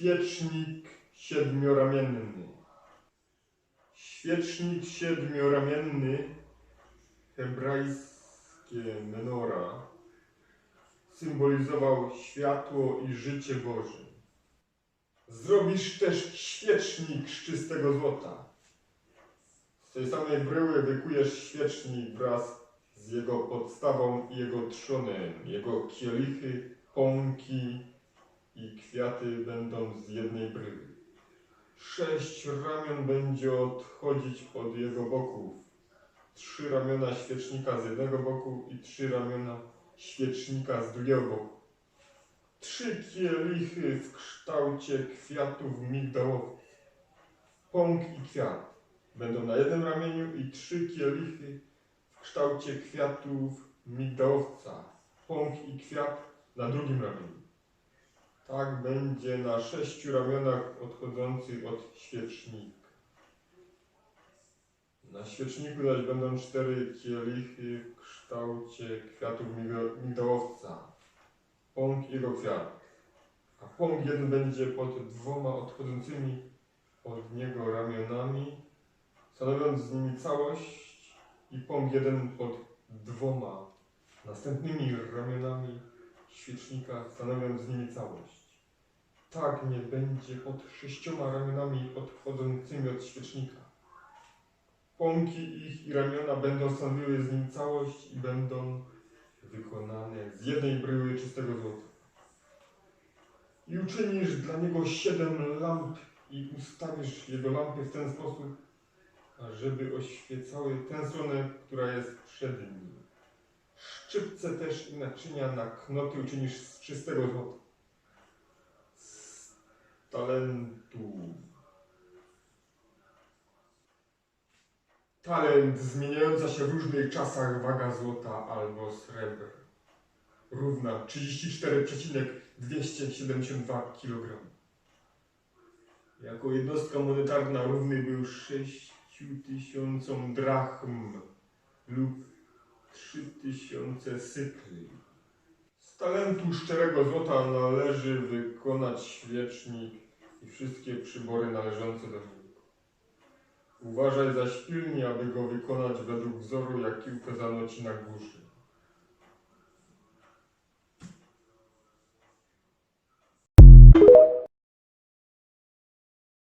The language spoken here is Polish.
Świecznik siedmioramienny. Świecznik siedmioramienny, hebrajskie menora, symbolizował światło i życie Boże. Zrobisz też świecznik z czystego złota. Z tej samej bryły wykujesz świecznik wraz z jego podstawą i jego trzonem. Jego kielichy, pąki i kwiaty będą z jednej bryły. Sześć ramion będzie odchodzić od jego boków. Trzy ramiona świecznika z jednego boku i trzy ramiona świecznika z drugiego boku. Trzy kielichy w kształcie kwiatów migdałowych. Pąk i kwiat będą na jednym ramieniu i trzy kielichy w kształcie kwiatów migdałowca. Pąk i kwiat na drugim ramieniu. Tak będzie na sześciu ramionach odchodzących od świecznika. Na świeczniku zaś będą cztery kielichy w kształcie kwiatów migda- migdałowca. Pąk jego kwiat. A pąk jeden będzie pod dwoma odchodzącymi od niego ramionami, stanowiąc z nimi całość i pąk jeden pod dwoma następnymi ramionami świecznika, stanowiąc z nimi całość. Tak nie będzie pod sześcioma ramionami odchodzącymi od świecznika. Pąki ich i ramiona będą stanowiły z nim całość i będą wykonane z jednej bryły czystego złota. I uczynisz dla niego siedem lamp i ustawisz jego lampy w ten sposób, ażeby oświecały tę stronę, która jest przed nim. Szczypce też i naczynia na knoty uczynisz z czystego złota. Talentu. Talent zmieniająca się w różnych czasach waga złota albo srebra. Równa 34,272 kg. Jako jednostka monetarna równy był 6 tysiącom drachm lub 3000 sykli. Talentu szczerego złota należy wykonać świecznik i wszystkie przybory należące do niego. Uważaj zaś pilnie, aby go wykonać według wzoru, jaki ukazano ci na górze.